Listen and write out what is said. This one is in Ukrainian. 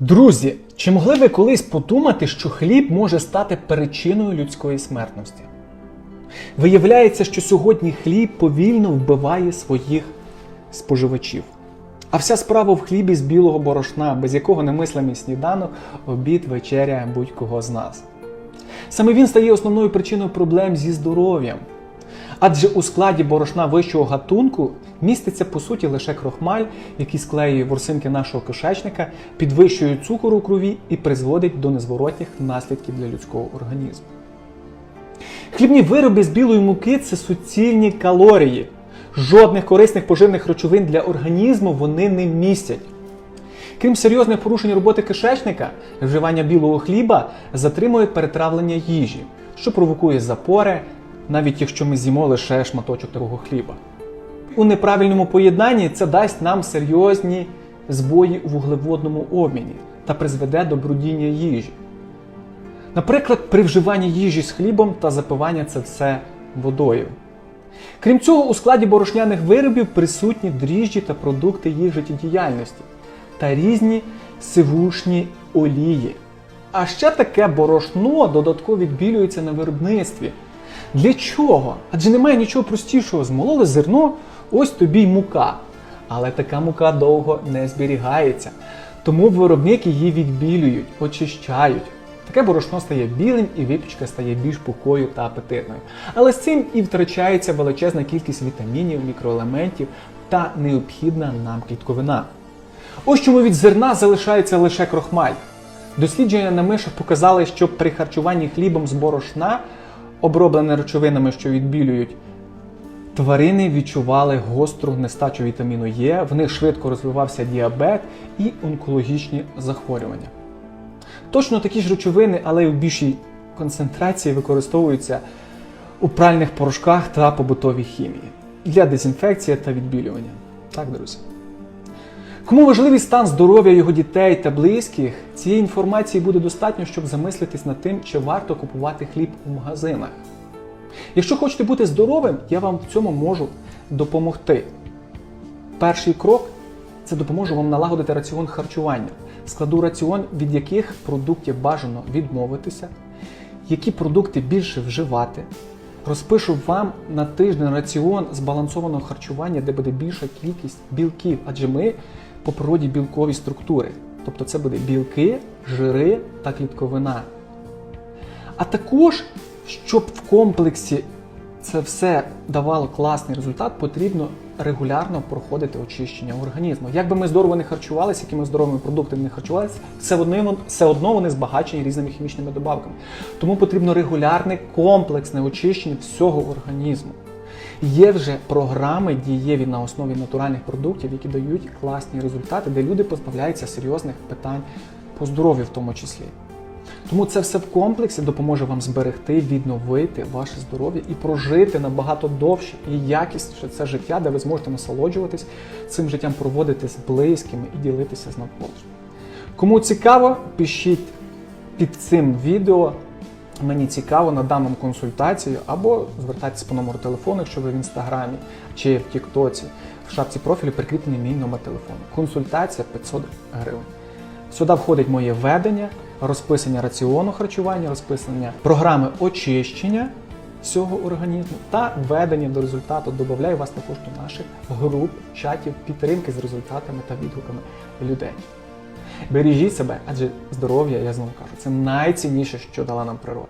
Друзі, чи могли ви колись подумати, що хліб може стати причиною людської смертності? Виявляється, що сьогодні хліб повільно вбиває своїх споживачів. А вся справа в хлібі з білого борошна, без якого немислимий сніданок, обід, вечеря будь-кого з нас. Саме він стає основною причиною проблем зі здоров'ям. Адже у складі борошна вищого гатунку міститься по суті лише крохмаль, який склеює ворсинки нашого кишечника, підвищує цукор у крові і призводить до незворотніх наслідків для людського організму. Хлібні вироби з білої муки це суцільні калорії. Жодних корисних поживних речовин для організму вони не містять. Крім серйозних порушень роботи кишечника, вживання білого хліба затримує перетравлення їжі, що провокує запори, навіть якщо ми з'їмо лише шматочок такого хліба. У неправильному поєднанні це дасть нам серйозні збої у вуглеводному обміні та призведе до брудіння їжі. Наприклад, при вживанні їжі з хлібом та запивання це все водою. Крім цього, у складі борошняних виробів присутні дріжджі та продукти їх життєдіяльності та різні сивушні олії. А ще таке борошно додатково відбілюється на виробництві. Для чого? Адже немає нічого простішого. Змололи зерно, ось тобі й мука. Але така мука довго не зберігається. Тому виробники її відбілюють, очищають. Таке борошно стає білим і випічка стає більш пухкою та апетитною. Але з цим і втрачається величезна кількість вітамінів, мікроелементів та необхідна нам клітковина. Ось чому від зерна залишається лише крохмаль. Дослідження на мишах показали, що при харчуванні хлібом з борошна, оброблене речовинами, що відбілюють, тварини відчували гостру нестачу вітаміну Е, в них швидко розвивався діабет і онкологічні захворювання. Точно такі ж речовини, але й у більшій концентрації використовуються у пральних порошках та побутовій хімії для дезінфекції та відбілювання. Так, друзі. Кому важливий стан здоров'я його дітей та близьких, цієї інформації буде достатньо, щоб замислитись над тим, чи варто купувати хліб у магазинах. Якщо хочете бути здоровим, я вам в цьому можу допомогти. Перший крок це допоможу вам налагодити раціон харчування. Складу раціон, від яких продуктів бажано відмовитися, які продукти більше вживати. Розпишу вам на тиждень раціон збалансованого харчування, де буде більша кількість білків, адже ми по природі білкові структури. Тобто це буде білки, жири та клітковина. А також, щоб в комплексі це все давало класний результат, потрібно регулярно проходити очищення організму. Як би ми здорово не харчувалися, якими здоровими продуктами не харчувалися, все одно, все одно вони збагачені різними хімічними добавками. Тому потрібно регулярне комплексне очищення всього організму. Є вже програми дієві на основі натуральних продуктів, які дають класні результати, де люди позбавляються серйозних питань по здоров'ю в тому числі. Тому це все в комплексі допоможе вам зберегти, відновити ваше здоров'я і прожити набагато довше і якісніше це життя, де ви зможете насолоджуватись цим життям, проводити з близькими і ділитися з навколишнім. Кому цікаво, пишіть під цим відео. Мені цікаво, надам вам консультацію або звертайтеся по номеру телефону, якщо ви в інстаграмі чи в Тіктоці. В шапці профілю прикріплений мій номер телефону. Консультація 500 гривень. Сюди входить моє ведення, розписання раціону харчування, розписання програми очищення всього організму та введення до результату. Додаю вас також до наших груп, чатів, підтримки з результатами та відгуками людей. Бережіть себе, адже здоров'я, я знову кажу, це найцінніше, що дала нам природа.